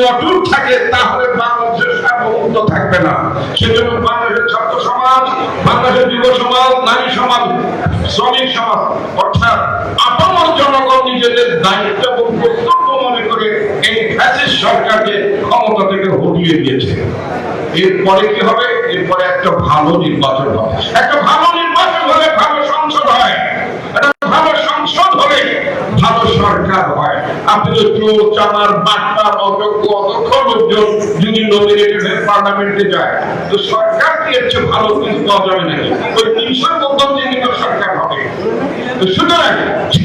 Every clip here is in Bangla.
যদি অটুট থাকে, তাহলে বাংলাদেশের সার্বভৌমত্ব থাকবে না। সেজন্য বাংলাদেশের ছাত্র সমাজ, বাংলাদেশের যুব সমাজ, নারী সমাজ, শ্রমিক সমাজ, অর্থাৎ আপামর জনগণ নিজেদের দায়িত্ব এবং কর্তব্য মনে করে এই ফ্যাসিস্ট সরকারকে ক্ষমতা থেকে হটিয়ে দিয়েছে। এরপরে কি হবে? এরপরে একটা ভালো নির্বাচন হবে। একটা ভালো নির্বাচন হলে ভালো সংসদ হয় একটা ভালো সংসদ হলে ভালো সরকার হয়। আপনি চোর চামার বাটপার অযোগ্য অদক্ষ লোকজন যদি নমিনেটেড হয়ে পার্লামেন্টে যায় তো সরকার কি চেয়ে ভালো কিছু পাওয়া যাবে নাকি? ওই তিনশোর মধ্যে কিন্তু সরকার হবে। তো সুতরাং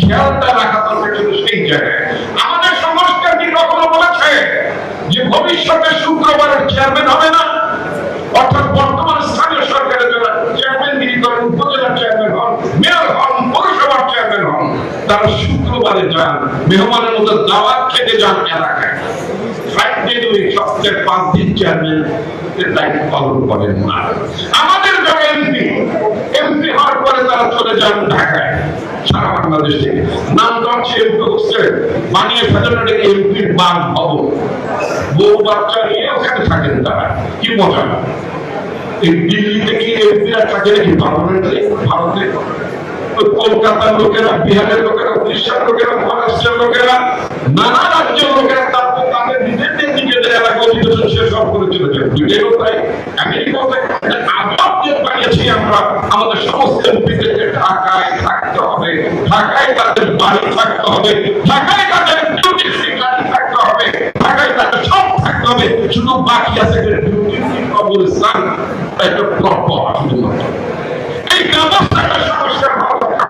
খেয়ালটা রাখা দরকার কিন্তু সেই জায়গায়। আমাদের সংস্কার কি কখনো বলেছে যে ভবিষ্যতে শুক্রবারের চেয়ারম্যান হবে না? অর্থাৎ বর্তমান স্থানীয় সরকারের যারা চেয়ারম্যানগিরি করেন উপজেলার চেয়ারম্যান হন মেয়র হন, পৌরসভার চেয়ারম্যান হন, তারা শুক্রবারে যান, মেহমানের মতো দাওয়াত খেতে যান এলাকায়। সপ্তাহে পাঁচ দিন চেয়ারম্যান দায়িত্ব পালন করেন না। আমাদের যারা এমপি এমপি হওয়ার পরে তারা চলে যান ঢাকায়, সারা বাংলাদেশ। থেকে নাম হচ্ছে এমপি হচ্ছে বানিয়ে ফেলেন এমপির বান ভবন বউ বাচ্চা নিয়ে ওখানে থাকেন তারা। কি মজা। এই দিল্লিতে কি এমপিরা থাকে নাকি পার্লামেন্টে ভারতে? কলকাতার লোকেরা, বিহারের লোকেরা, উড়িষ্যার লোকেরা, মহারাষ্ট্রের লোকেরা, নানা রাজ্যের লোকেরা তারপর তাদের নিজেদের নিজেদের এলাকা অধিবেশন শেষ সব করে চলে যায়। ব্রিটেনও তাই আমেরিকাও তাই আজব যে আমরা, আমাদের সমস্ত এমপিদেরকে ঢাকায় থাকতে হবে, ঢাকায় তাদের বাড়ি থাকতে হবে, ঢাকায় তাদের শুধু বাকি আছে ডিউটি একটা প্লট শুধুমাত্র এই ব্যবস্থাটা সংস্কার হওয়া দরকার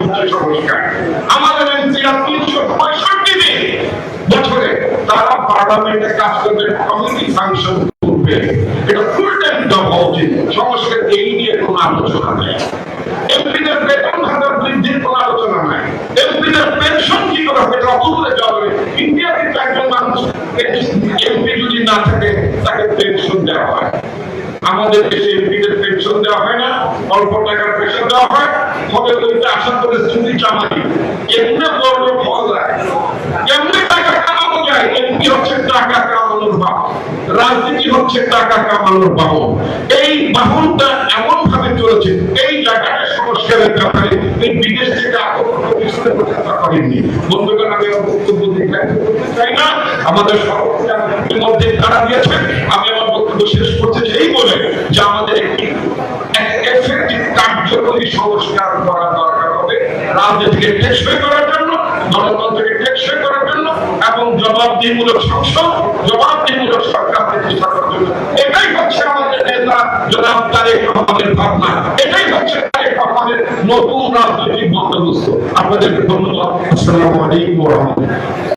হচ্ছে সংস্কার আমাদের এমপিরা তিনশো পঁয়ষট্টি দিন বছরে তারা পার্লামেন্টে কাজ করবে কমিটি ফাংশন করবে। এটা ফুল টাইম জব হওয়া উচিত। সংস্কার এই নিয়ে কোনো আলোচনা নেই। এমপিদের বেতন ভাতা বৃদ্ধির কোনো আলোচনা নাই। এমপিদের পেনশন কি করে হবে? এটা অতুলে যাবে। ইন্ডিয়া কিন্তু একজন মানুষ পেনশন দেওয়া হয়। আমাদের দেশে এমপিদের পেনশন দেওয়া হয় না, অল্প টাকার পেনশন দেওয়া হয় আশা করে চামাই কেমনে বড় ফল কেমনে টাকা কামানো যায়? এমপি হচ্ছে টাকা কামানোর বাহন রাজনীতি হচ্ছে টাকা কামানোর বাহন এই বাহনটা এমন ভাবে চলেছে, এই জায়গাটা সংস্কারের ব্যাপারে এই বিদেশ থেকে আকর্ষণ করেননি। বন্ধুগণ, আমি বক্তব্য চাই না। আমাদের তারা দিয়েছে আমি শেষ করতে চাই বলে যে আমাদের একটি কার্যকরী সংস্কার করা দরকার হবে, রাজনীতিকে টেকসই করার জন্য, গণতন্ত্রকে টেকসই করার জন্য এবং জবাবদিহিমূলক সংসদ, জবাবদিহিমূলক সরকার প্রতিষ্ঠা করার জন্য। এটাই হচ্ছে আমাদের নেতা জনাব তারেক রহমানের ভাবনা। এটাই হচ্ছে তারেক রহমানের নতুন রাজনৈতিক বন্দোবস্ত। আপনাদের ধন্যবাদ। আসসালামু আলাইকুম রাহমাতুল্লাহ।